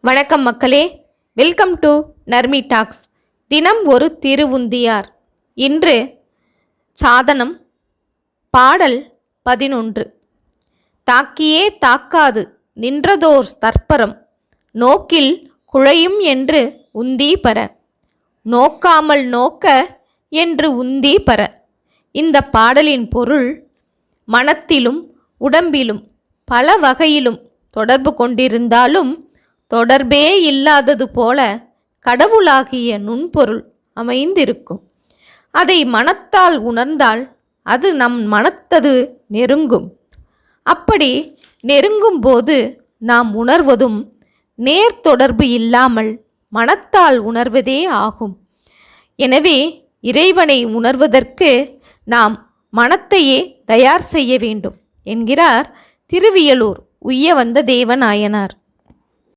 வணக்கம் மக்களே. Welcome to Narmi tax தினம் ஒரு திருவுந்தியார். இன்று சாதனம் பாடல் பதினொன்று. தாக்கியே தாக்காது நின்றதோர் தற்பரம். நோக்கில் குழையும் என்று உந்தி பர. நோக்காமல் நோக்க என்று உந்தி பர. இந்த பாடலின் பொருள் மனத்திலும் உடம்பிலும் பல வகையிலும் தொடர்பு கொண்டிருந்தாலும் தொடர்பே இல்லாதது போல கடவுளாகிய நுண்பொருள் அமைந்திருக்கும். அதை மனத்தால் உணர்ந்தால் அது நம் மனத்தது நெருங்கும். அப்படி நெருங்கும் போது நாம் உணர்வதும் நேர் தொடர்பு இல்லாமல் மனத்தால் உணர்வதே ஆகும். எனவே இறைவனை உணர்வதற்கு நாம் மனத்தையே தயார் செய்ய வேண்டும் என்கிறார் திருவியலூர் உய்ய வந்த தேவநாயனார்.